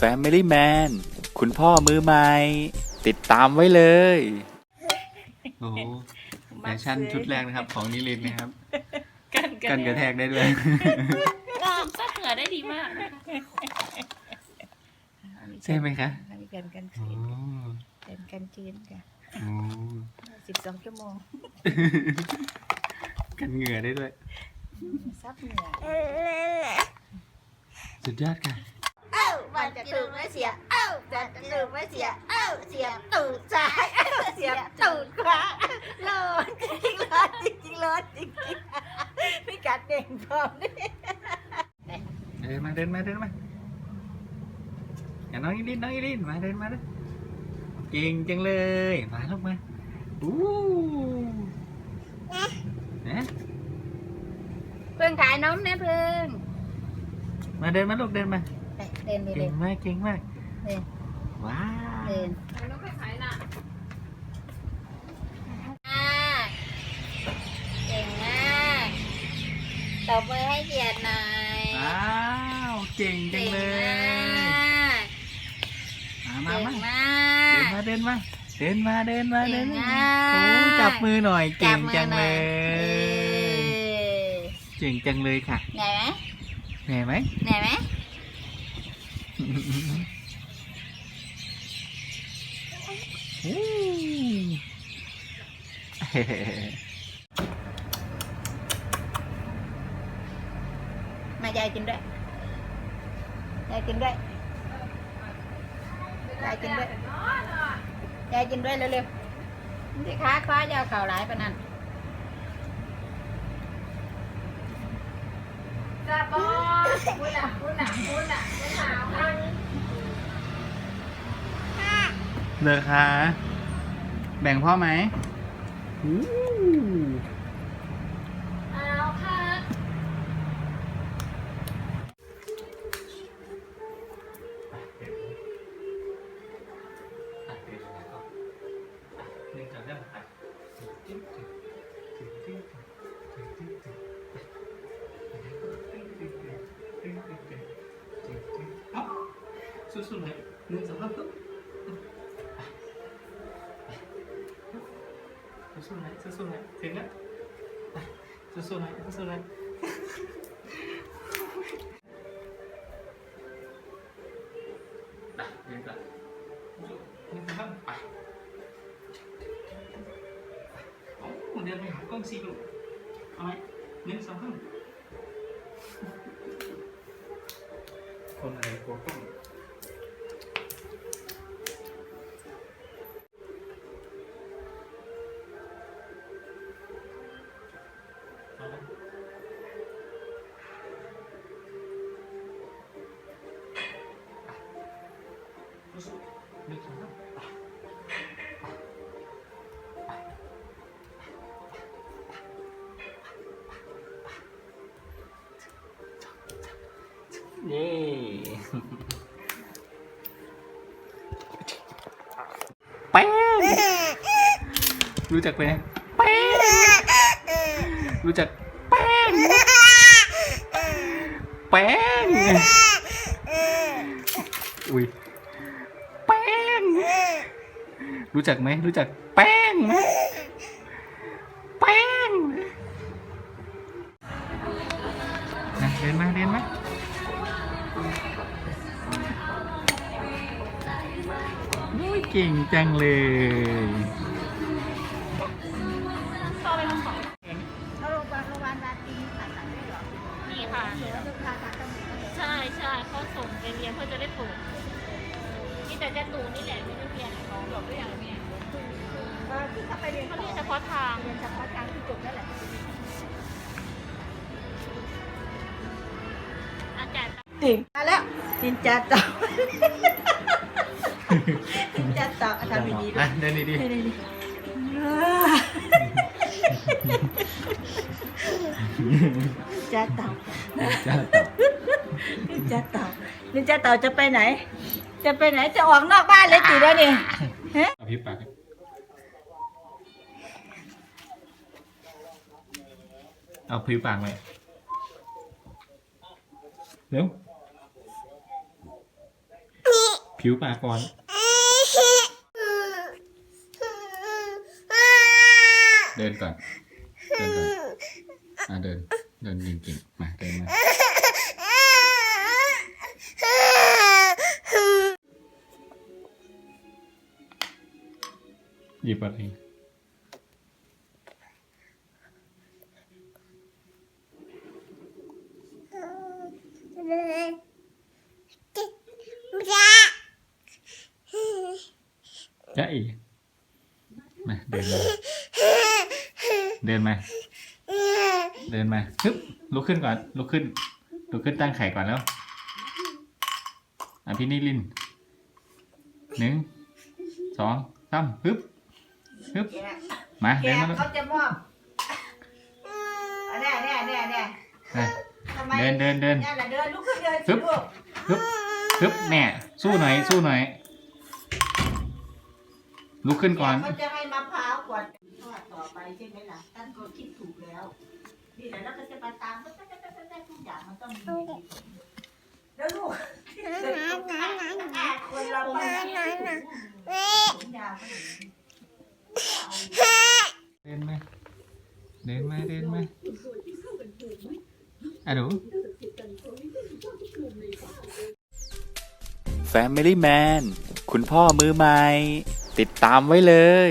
Family Man คุณพ่อมือใหม่ ติดตามไว้เลย โอ้โหแฟชั่นชุดแรกนะครับ ของนิลินนะครับ กันกันกระแทกได้ด้วย ซับเหงื่อได้ดีมากนะคะใช่ไหมคะอันนี้กันกันโอ้ชื้นกันกันชื้นค่ะโอ้สิบสองชั่วโมงกันเหงื่อได้ด้วย ซับเหงื่อสุดยอดค่ะ เอ้ามันจะตูดไม่เสีย เอ้าจะตูดไม่เสีย เอ้าเสียบตูดซ้ายเอ้าเสียบตูดขวาร้อนจริงๆร้อนจริงๆร้อนจริงๆพี่กัดเด่งพร้อมด้วยเดินมาเดินมาเดินมาอย่าน้องอีลินน้องอีลินมาเดินมาเด้อเก่งจังเลยมาลูกมาอู้นะเพิ่งขายนมนะเพิ่งมาเดินมาลูกเดินมาไป เดินไปเลเก่ยงมากเก่งมากเดินว้าวเดินแล้วก็ขายน่ะมากเก่งมากตบมือให้เกียรติหน่อยว้าวเก่งจังเลยมามาเก่งมา มาเดินกมาเดินมาเดินมาเดินมาเดินเก่งมามากโอ้จับมือหน่อยเก่งจังเลเอยอเก่งจังเลยค่ะเหนื่อยไหมเหนื่อยไหมเหนื่อยไหมอู้ มายายกินด้วยยายกินด้วยยายกินด้วยยายกินด้วยเร็วๆสิค้าคว้าจะเอาเข่าหลายปนั่นจ้าบอพูดน่ะพูดน่ะพูดน่ะไม่หนาวค่ะ เลยคะแบ่งพ่อไหมอู้เอาค่ะสู้ๆเลยหนึ่งสองสามปุ๊บสู้ๆเลยสู้ๆเลยถึงแล้วสู้ๆเลยสู้ๆเลยไปเดินก่อนหนึ่งสองสาม ไปโอ้เดินไปหากล้องสิลูกเอาไหมหนึ่งสองสามค เย้ แป้ง รู้จักไหมแป้ง รู้จักแป้ง แป้ง อุ้ย รู้จักไหมรู้จักแป้งไหมแป้งนะเดินมาเดินมาโอ้ยเก่งจังเลย นี่แหละไม่ได้เรียนของหลบด้วยอย่างเนี้ยเออที่เขาไปเรียนเขาเรียนเฉพาะทางเรียนเฉพาะทางที่จบนั่นแหละ อาจารย์ติ่งมาแล้วนินจาต่านินจาตอะทำดีๆด้วอะยเดินดีดีดีนินจาเต่าๆจ้าตอบนินจาเต่านินจาเต่าจะไปไหน จะไปไหนจะออกนอกบ้านเลยตีแล้วนี่ฮะเอาพี่ปากเอาพี่ปากเลยเร็วผิวปากก่อน เดินก่อน เดินก่อนอะเดิน เดินเก่งๆมา เดินมา หยิบอะไรจ๊ะอีมาเดินมาเดินมา เดินมาฮึบลุกขึ้นก่อน ลุกขึ้น ลุกขึ้นตั้งไข่ก่อนแล้วอะพี่นิลินหนึ่งสองสามฮึบ ฮึบมาแกเดินมาลูกเขาจะมอบแน่แน่แน่แน่เดินทำไมเดินเดินเดิน นั่นแหละเดินลุกขึ้นเดินฮึสิบลูกฮึบฮึบแน่สู้หน่อย สู้หน่อยลุกขึ้นก่อน เขาจะให้มะพร้าวก่อนทอดต่อไปใช่ไหมล่ะท่านก็คิดถูกแล้วนี่แหละแล้วก็จะมาตามทุกอย่างมันต้องมีเหตุมีผลแล้วลูกอะคนเราไปผมยาวก็อย่างนี้ เดินไหมเดินไหมเดินไหมอะดู Family Man คุณพ่อมือใหม่ ติดตามไว้เลย